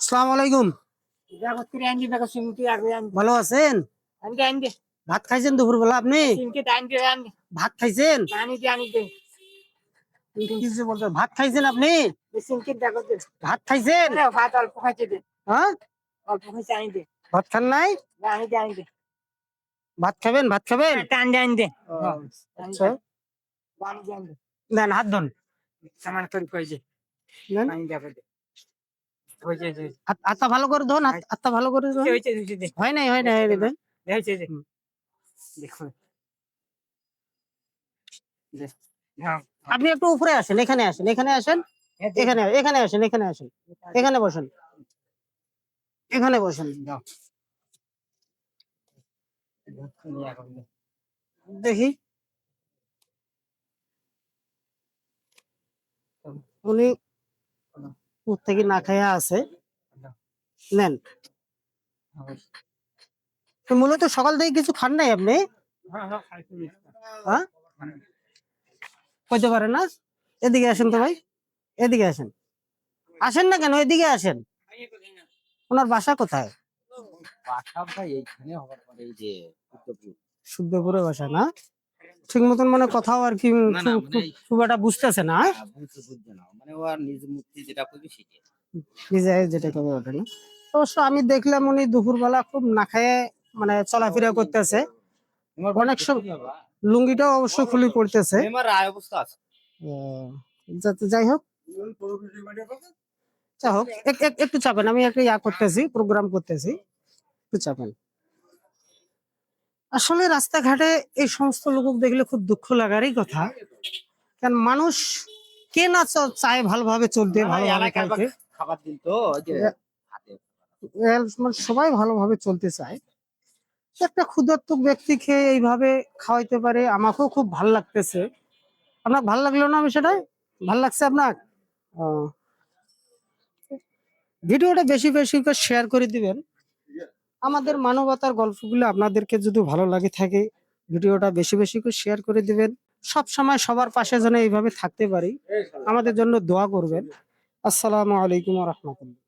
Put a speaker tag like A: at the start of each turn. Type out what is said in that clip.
A: আসসালামু আলাইকুম। ভালো আছেন? ভাত খাইছেন দুপুরবেলা আপনি? ভাত খাইছেন? ভাত খাইছেন আপনি? ভাত খাইছেন?
B: ভাত অল্প খাইছে দে।
A: হ্যাঁ?
B: অল্প খাইছে আনি দে।
A: ভাত খান নাই?
B: আনি দে আনি দে।
A: ভাত খাবেন ভাত খাবেন?
B: টান দে আনি দে।
A: আচ্ছা। দেন হাত ধন।
B: সামান করে কইছে আনি দে।
A: হাতটা ভালো করে ধন হাত- হাতটা ভালো করে ধন। হয় নাই হয় নাই নাই, দেন।
B: হয়েছে দে দেখো দে হ্যাঁ
A: আপনি একটু উপরে আসেন এখানে আসেন এখানে আসেন এখানে এখানে আসেন এখানে আসেন এখানে বসেন। এখানে বসেন। দেখি। উনি থেকে না খাইয়া আছে। নেন। মূলত সকাল থেকে কিছু খান নাই আপনি? হ্যাঁ হইতে পারে না? এদিকে আসেন তো ভাই। এদিকে আসেন। আসেন না কেন? এদিকে আসেন। ওনার বাসা কোথায়? শুদ্ধপুরে। বাসা না? ঠিক মতন মানে কথাও আর কি খুব-
C: মানে
A: একটা বুঝতেছে না।
C: মানে ও আর নিজ মুক্তি যেটা করবে সেটাই।
A: নিজে যেটা কবে ওঠে না? অবশ্য আমি দেখলাম উনি দুপুরবেলা খুব না খেয়ে মানে চলাফেরা করতেছে। অনেক সব লুঙ্গিটাও অবশ্য খুলি পড়তেছে।
C: আমার রায় অবস্থা আছে।
A: যাই হোক। যাই হোক এক- এক- একটু চাপেন আমি একটা ইয়া করতেছি প্রোগ্রাম করতেছি। একটু চাপেন। আসলে রাস্তাঘাটে এই সমস্ত লোক দেখলে খুব দুঃখ লাগারই কথা। কারণ মানুষ কে না চায় ভালোভাবে চলতে ভালোভাবে
C: এলাকার খাবার দিন তো
A: মানে সবাই ভালোভাবে চলতে চায়। একটা ক্ষুধার্ত ব্যক্তি খেয়ে এইভাবে খাওয়াইতে পারে আমাকেও খুব ভালো লাগতেছে। আপনার ভালো লাগল না বিষয়টা? ভালো লাগছে আপনার। ভিডিওটা বেশি বেশি করে শেয়ার করে দিবেন। আমাদের মানবতার গল্পগুলো আপনাদেরকে যদি ভালো লাগে থাকে ভিডিওটা বেশি বেশি করে শেয়ার করে দিবেন। সব সময় সবার পাশে যেন এইভাবে থাকতে পারি। আমাদের জন্য দোয়া করবেন। আসসালামু আলাইকুম রহমতুল্লাহ।